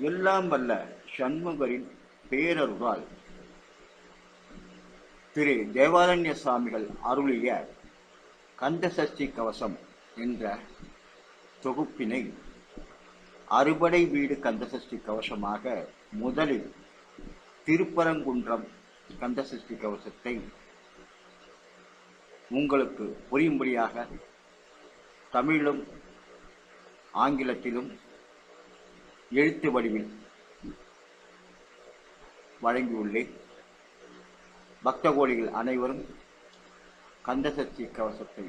எல்லாம் வல்ல சண்முகரின் பேரருளால். திரு தேவாரண்ய சுவாமிகள் அருளிய கந்தசஷ்டி கவசம் என்ற தொகுப்பினை அறுபடை வீடு கந்தசஷ்டி கவசமாக முதலில் திருப்பரங்குன்றம் கந்தசஷ்டி கவசத்தை உங்களுக்கு புரியும்படியாக தமிழும் ஆங்கிலத்திலும் எழுத்து வடிவில் வழங்கியுள்ளேன். பக்த கோடிகள் அனைவரும் கந்தசக்தி கவசத்தை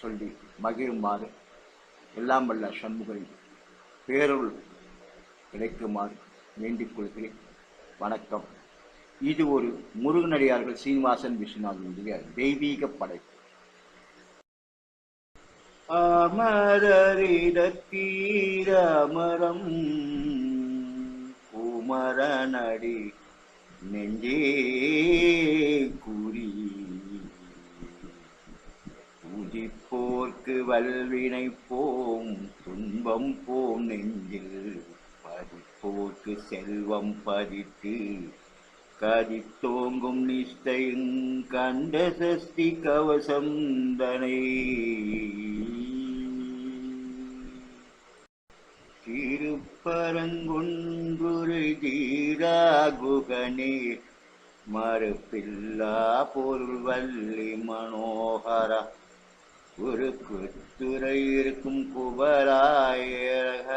சொல்லி மகிழுமாறு எல்லாம் வல்ல சண்முகரின் பேருள் கிடைக்குமாறு வேண்டிக் கொள்கிறேன். வணக்கம். இது ஒரு முருகனடியார்கள் சீனிவாசன் விஸ்வநாதனுடைய தெய்வீக படை அமரரிடத்தீரமரம் குமரனடி நெஞ்சே குறி. உதிப்போர்க்கு வல்வினை போம் துன்பம் போம் நெஞ்சில். பதிப்போர்க்கு செல்வம் பதித்து கதித்தோங்கும் நிஷ்டையும் கண்ட சஷ்டி கவசம் தனை. திருப்பரங்குன்றுரை தீராகுகனே மறுப்பில்லா பொருள் வள்ளி மனோகரா. ஒரு குத்துரை இருக்கும் குபராயக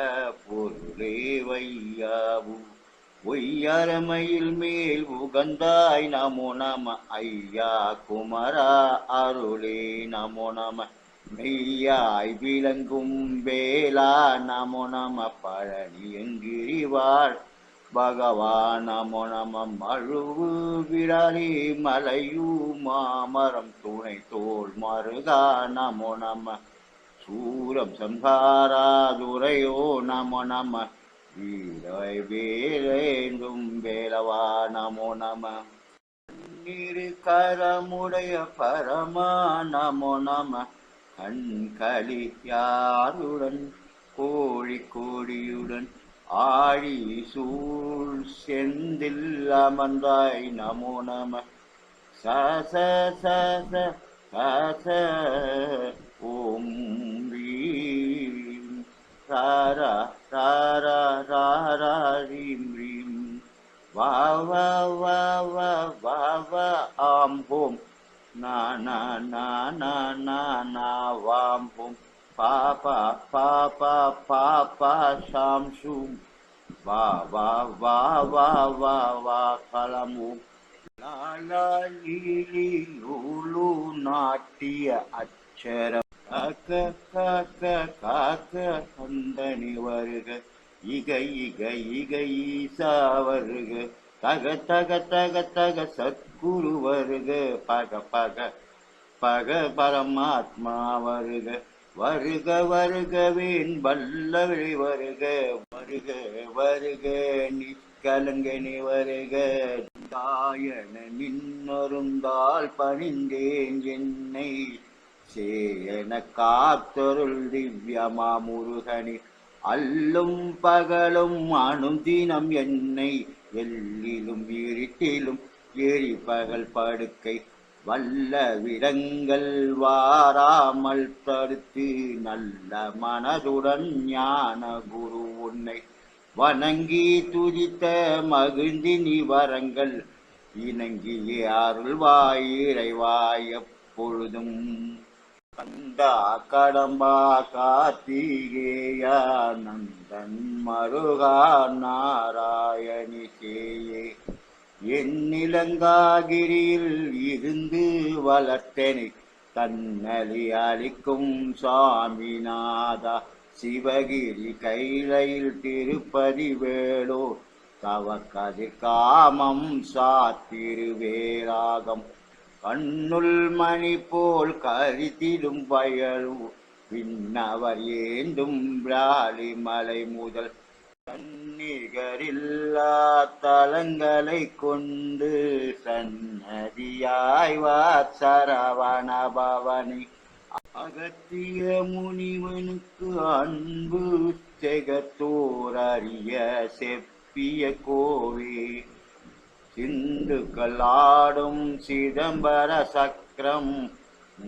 பொருளே வையாவும் ஒய்யரமையில் மேல் உகந்தாய் நமோ நம ஐயா குமரா அருளே நமோ நம. மெய்யாய் விளங்கும் வேளா நமோ நம பழனி எங்கிரிவாள் பகவான் நமோ நம மழுவு விடாரி மலையூ மாமரம் துணை தோல் மருதா நமோ நம. சூரம் சம்ஹாராதுரையோ நமோ நம. வீரை வேலேந்தும் வேலவா நமோ நம. நீரு கரமுடைய பரமா நமோ நம. கண்களி யாருடன் கோழி கோடியுடன் ஆழி சூழ் செந்தில் அமர்ந்தாய். நமோ நம. சச சச சச ஓம் ரீம். ராரா ராரா ராரா ரீம் ரீம். வா வா வா வா வா வா ஆம் ஹோம். நா நா நா நா நா நா வாம் ஹோம் பா பா பா பா பா பா ஷாம் ஷூம் வா வா வா வா வா வா கலமு லாலா லீலி லூலு நாட்டிய அச்சரம். காக்க காக்க காக்க கந்தனி வருக. இக இக இக ஈசா வருக. தக தக தக தக சத்குரு வருக. பக பக பக பரமாத்மா வருக. வருக வருகவேன் வல்லவழி வருக. வருக வருக நிற்கலங்கனி வருக. தாயன நின்னருந்தால் பணிந்தேன் என்னை. சேன காத்தொருள் திவ்யமா முருகனி அல்லும் பகலும் அணுதினம் என்னை. எல்லிலும் இருட்டிலும் ஏறி பகல் படுக்கை. வல்ல விடங்கள் வாராமல் தடுத்து நல்ல மனதுடன் ஞான குரு உன்னை வணங்கி துதித்த மகிழ்ந்தினி வரங்கள் இணங்கிய அருள்வாயிறைவாய் எப்பொழுதும் கண்டா கடம்பா கார்த்திகேயா நந்தன் மருகா நாராயணி சேயே எண்ணிலங்காகிரியில் இருந்து வளர்த்தனை தன்னலி அளிக்கும் சாமிநாதா சிவகிரி கைலையில் திருப்பதி வேளோ தவக்கதி காமம் சாத்திருவேராகம் கண்ணுள் மணி போல் கருத்திடும் பயலு பின்னவர் ஏந்தும் பிராலி மலை முதல் தன்னிகரில்லா தலங்களை கொண்டு சன்னதியாய் வாசரவண பவனி. அகத்திய முனிவனுக்கு அன்பு செகத்தோர் அறிய செப்பிய கோவே சிந்துக்களாடும் சிதம்பர சக்கரம்.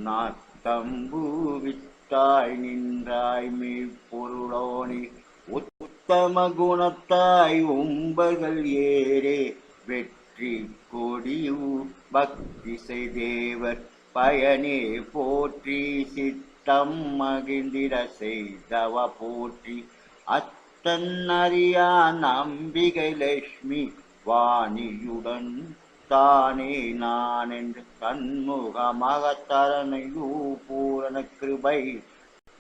நாத்தம்பு வித்தாய் நின்றாய் மெய்ப்பொருளோனி. உத்தம குணத்தாய் உம்பர்கள் ஏரே வெற்றி கொடியூ பக்தி செய்தேவர் பயனே போற்றி. சித்தம் மகிழ்ந்திட செய்தவ போற்றி. அத்தன் அறியா நம்பிகை லட்சுமி. வாணியுடன் தானே நான் என்று கண்முகமகத்தரணையூ பூரண கிருபை.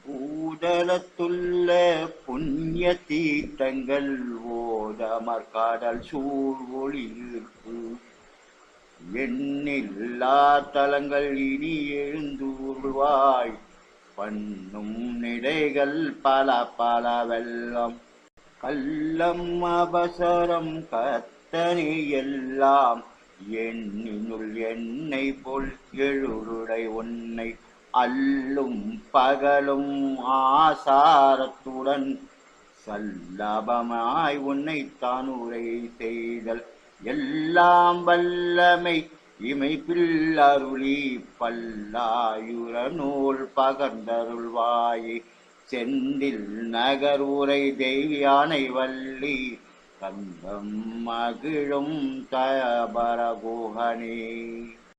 பூதலத்துள்ள புண்ணிய தீர்த்தங்கள் ஓதமர் கடல் சூழ் ஒளியிருக்கு எண்ணில்லா தலங்கள் இனி எழுந்தூர்வாய். பண்ணும் நிலைகள் பல பல வெள்ளம். கள்ளம் அபசரம் கத்த எல்லாம் எண்ணினுள் என்னை போல் எழுருடை உன்னை அல்லும் பகலும் ஆசாரத்துடன் சல்லபமாய் உன்னை தானுரை செய்தல். எல்லாம் வல்லமை இமைப்பில் அருளி பல்லாயுர நூல் பகர்ந்தருள்வாயை செந்தில் நகர் உரை தெய்வியானை வள்ளி கந்தம் மகிழும் தபரகுஹனே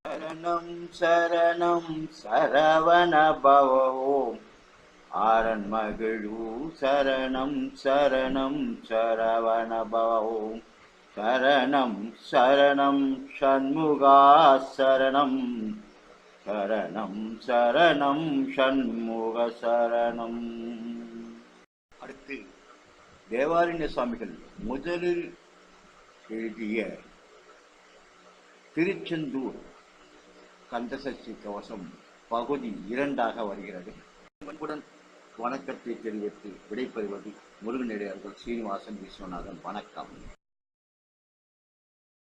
சரணம் சரணம் சரவண பவோம் ஆரன் மகிழு சரணம் சரணம் சரவண பவோம் சரணம் சரணம் சண்முகா சரணம். சரணம் சரணம் சண்முக சரணம். அடுத்து தேவாரண்ய சுவாமிகள். முதலில் எழுதிய திருச்செந்தூர் கந்தசஷ்டி கவசம் பகுதி இரண்டாக வருகிறது. அன்புடன் வணக்கத்தை தெரிவித்து விடைபெறுவது முருகனடியார்கள் சீனிவாசன் விஸ்வநாதன். வணக்கம்.